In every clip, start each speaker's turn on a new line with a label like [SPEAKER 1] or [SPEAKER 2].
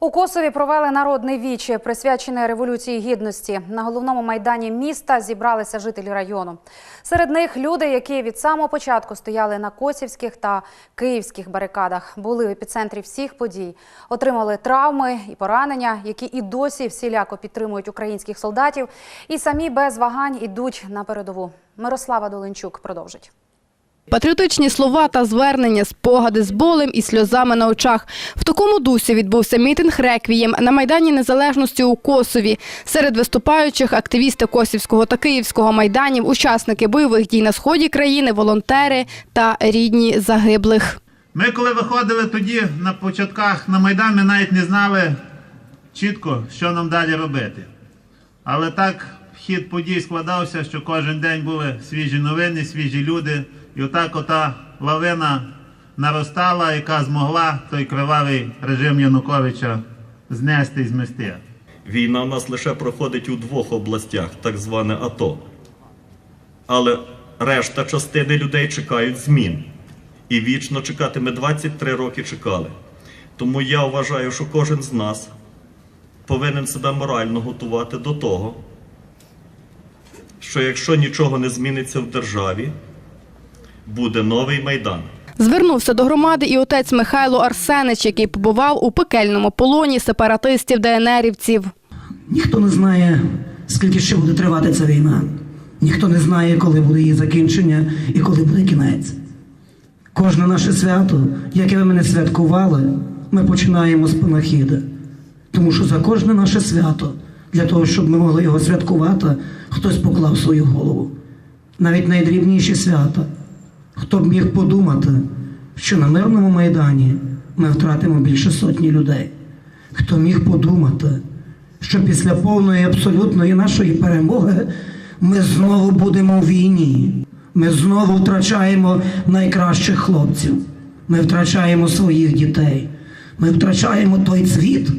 [SPEAKER 1] У Косові провели народний віче, присвячене революції гідності. На головному майдані міста зібралися жителі району. Серед них люди, які від самого початку стояли на косівських та київських барикадах, були в епіцентрі всіх подій, отримали травми і поранення, які і досі всіляко підтримують українських солдатів, і самі без вагань ідуть на передову. Мирослава Доленчук продовжить.
[SPEAKER 2] Патріотичні слова та звернення, спогади з болем і сльозами на очах. В такому дусі відбувся мітинг «Реквієм» на Майдані Незалежності у Косові. Серед виступаючих – активісти Косівського та Київського майданів, учасники бойових дій на сході країни, волонтери та рідні загиблих.
[SPEAKER 3] Ми, коли виходили тоді на початках на Майдан, ми навіть не знали чітко, що нам далі робити. Але так хід подій складався, що кожен день були свіжі новини, свіжі люди. І отак ота лавина наростала, яка змогла той кривавий режим Януковича знести і змести.
[SPEAKER 4] Війна в нас лише проходить у двох областях, так зване АТО. Але решта частини людей чекають змін. І вічно чекати. Ми 23 роки чекали. Тому я вважаю, що кожен з нас повинен себе морально готувати до того, що якщо нічого не зміниться в державі, буде новий майдан.
[SPEAKER 2] Звернувся до громади і отець Михайло Арсенич, який побував у пекельному полоні сепаратистів ДНРівців.
[SPEAKER 5] Ніхто не знає, скільки ще буде тривати ця війна. Ніхто не знає, коли буде її закінчення і коли буде кінець. Кожне наше свято, яке ви мене святкували, ми починаємо з панахіди. Тому що за кожне наше свято, для того, щоб ми могли його святкувати, хтось поклав свою голову. Навіть найдрібніші свята. Хто б міг подумати, що на мирному майдані ми втратимо більше сотні людей? Хто міг подумати, що після повної абсолютної нашої перемоги ми знову будемо в війні. Ми знову втрачаємо найкращих хлопців. Ми втрачаємо своїх дітей. Ми втрачаємо той цвіт,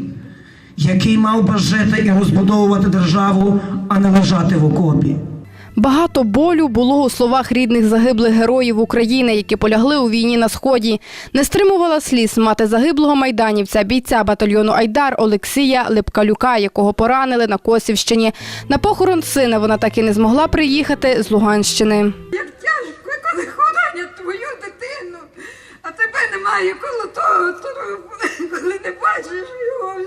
[SPEAKER 5] який мав би жити і розбудовувати державу, а не лежати в окопі.
[SPEAKER 2] Багато болю було у словах рідних загиблих героїв України, які полягли у війні на сході. Не стримувала сліз мати загиблого майданівця, бійця батальйону Айдар Олексія Липкалюка, якого поранили на Косівщині. На похорон сина вона так і не змогла приїхати з Луганщини.
[SPEAKER 6] Як тяжко, коли хоронять твою дитину, а тебе немає коло того коли не бачиш його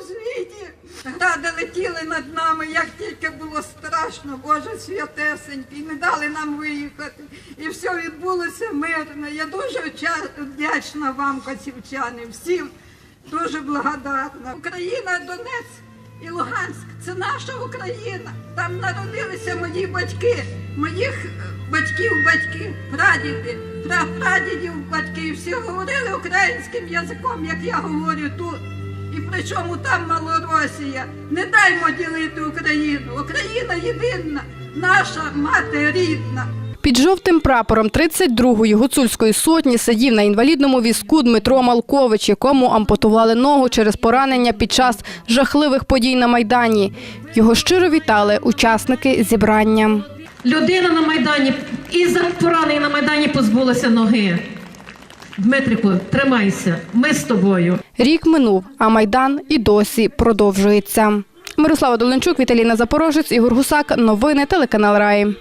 [SPEAKER 6] Гради летіли над нами, як тільки було страшно, Боже святесенький, не дали нам виїхати. І все відбулося мирно. Я дуже вдячна вам, косівчани, всім дуже благодарна. Україна, Донецьк і Луганськ це наша Україна. Там народилися мої батьки, моїх батьків, батьки, прадіди, прапрадідів батьки. Всі говорили українським язиком, як я говорю тут. І причому там Малоросія. Не даймо ділити Україну. Україна єдина, наша мати рідна.
[SPEAKER 2] Під жовтим прапором 32-ї гуцульської сотні сидів на інвалідному візку Дмитро Малкович, якому ампутували ногу через поранення під час жахливих подій на Майдані. Його щиро вітали учасники зібрання.
[SPEAKER 7] Людина на Майдані і за поранення на Майдані позбулася ноги. Дмитрику, тримайся, ми з тобою.
[SPEAKER 2] Рік минув, а Майдан і досі продовжується. Мирослава Доленчук, Віталіна Запорожець, Ігор Гусак. Новини телеканал Раї.